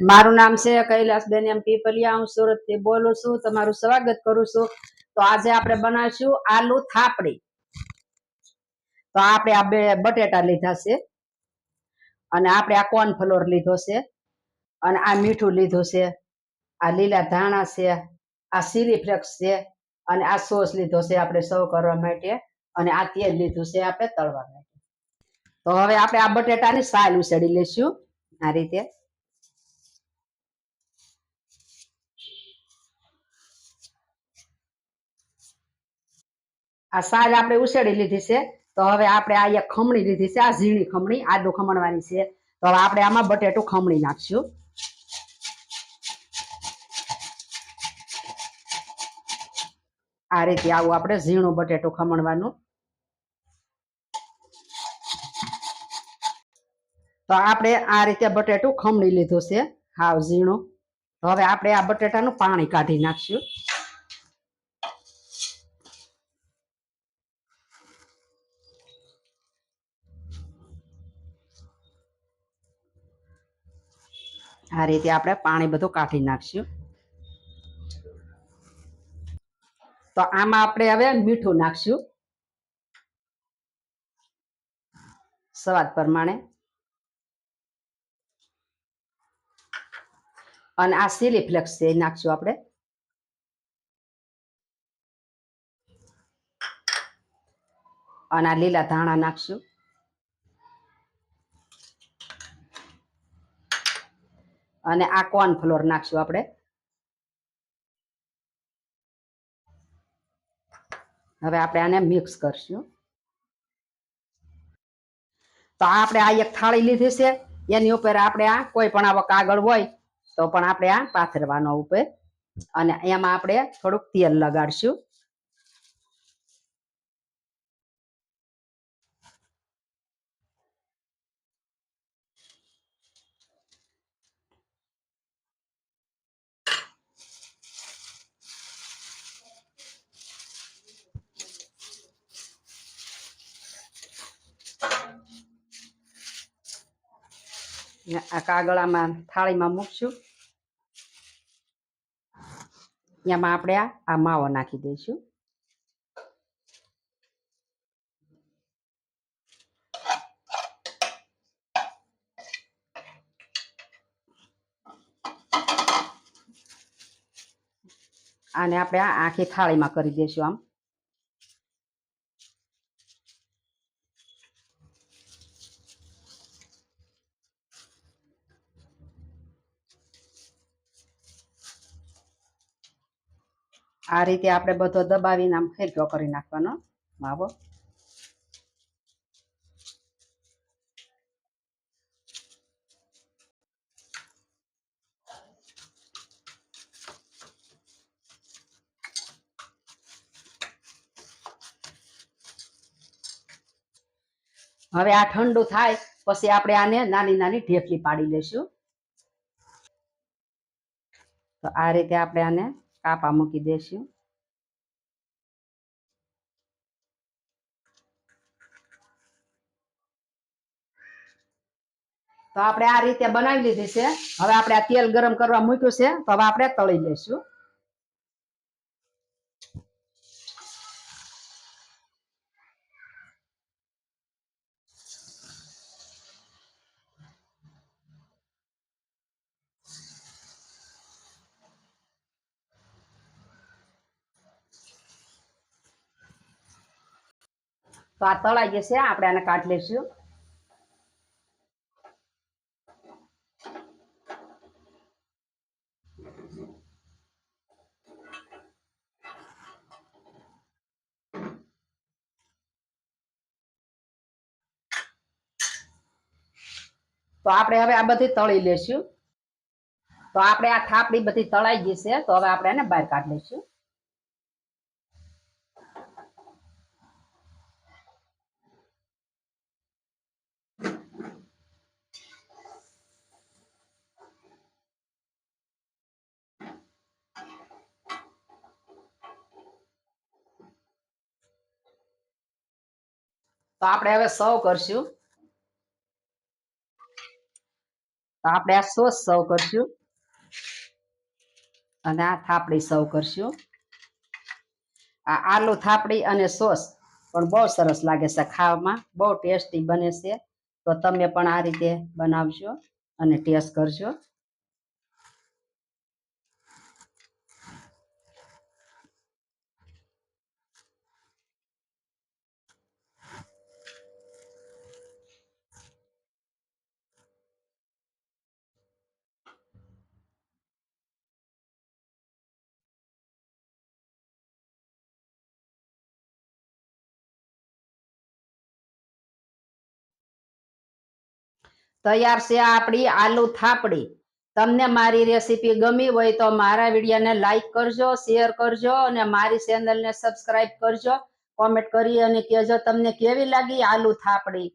મારું નામ છે કૈલાસબેન એમ પીપલિયા. હું સુરતથી બોલું છું. તમારું સ્વાગત કરું છું. તો આજે આપણે બનાવીશું આલુ થાપડી. તો આપણે આ બે બટેટા લીધા છે. અને આપણે આ કોર્નફ્લોર લીધો છે. અને આ મીઠું લીધું છે. આ લીલા ધાણા છે. આ સીરી ફ્લેક્સ છે. અને આ સોસ લીધો છે આપણે સર્વ કરવા માટે. અને આ તેલ લીધું છે આપણે તળવા માટે. તો હવે આપણે આ બટેટાની સાલ ઉછેડી લઈશું. આ રીતે. આ સાજ આપણે ઉછેડી લીધી છે, તો હવે આપણે આ ખમણી લીધી છે, આ ઝીણી ખમણી, આદુ ખમણવાની છે. તો હવે આપણે આમાં બટેટું ખમણી નાખશું. આ રીતે આવું આપણે ઝીણું બટેટું ખમણવાનું. તો આપણે આ રીતે બટેટું ખમણી લીધું છે. હાવ ઝીણું. તો હવે આપણે આ બટેટાનું પાણી કાઢી નાખશું. આ રીતે આપણે પાણી બધું કાઢી નાખશું. તો આમાં આપણે હવે મીઠું નાખશું. સ્વાદ પ્રમાણે. અને આ સીલી ફ્લેક્સ છે નાખશું આપણે. અને આ લીલા ધાણા નાખશું. અને આ કોર્નફ્લોર નાખશું આપણે. હવે આપણે આને મિક્સ કરશું. તો આપણે આ એક થાળી લીધી છે. એની ઉપર આપણે આ કોઈ પણ આવો કાગળ હોય, તો પણ આપણે આ પાથરવાનો ઉપર. અને એમાં આપણે થોડુંક તેલ લગાડશું. આ કાગળામાં થાળીમાં મૂકશું. એમાં આપણે આ માવો નાખી દઈશું. આને આપણે આખી થાળીમાં કરી દઈશું આમ. આ રીતે આપણે બધો દબાવીને આમ ફેરકો કરી નાખવાનો. માવો હવે આ ઠંડુ થાય, પછી આપણે આને નાની નાની ઢેફલી પાડી લેશું તો આ રીતે આપણે આને કાપા મૂકી દેશું. તો આપણે આ રીતે બનાવી લીધી છે. હવે આપણે આ તેલ ગરમ કરવા મૂક્યું છે. તો હવે આપણે તળી લઈશું. તો આ તળાઈ જશે આપણે આને કાઢી લઈશું. તો આપણે હવે આ બધી તળી લેશું તો આપણે આ થાપડી બધી તળાઈ ગઈ છે તો હવે આપણે એને બહાર કાઢી લઈશું. આપણે હવે સર્વ કરશું. તો આપણે આ સોસ સર્વ કરશું? અને આ થાપડી સર્વ કરશું. આ આલુ થાપડી અને સોસ પણ બહુ સરસ લાગે છે ખાવામાં. બહુ ટેસ્ટી બને છે. તો તમે પણ આ રીતે બનાવશો અને ટેસ્ટ કરજો. તૈયાર છે આપણી આલુ થાપડી. તમને મારી રેસીપી ગમી હોય તો મારા વિડીયોને લાઈક કરજો, શેર કરજો અને મારી ચેનલને સબસ્ક્રાઈબ કરજો. કોમેન્ટ કરી અને કહેજો તમને કેવી લાગી આલુ થાપડી.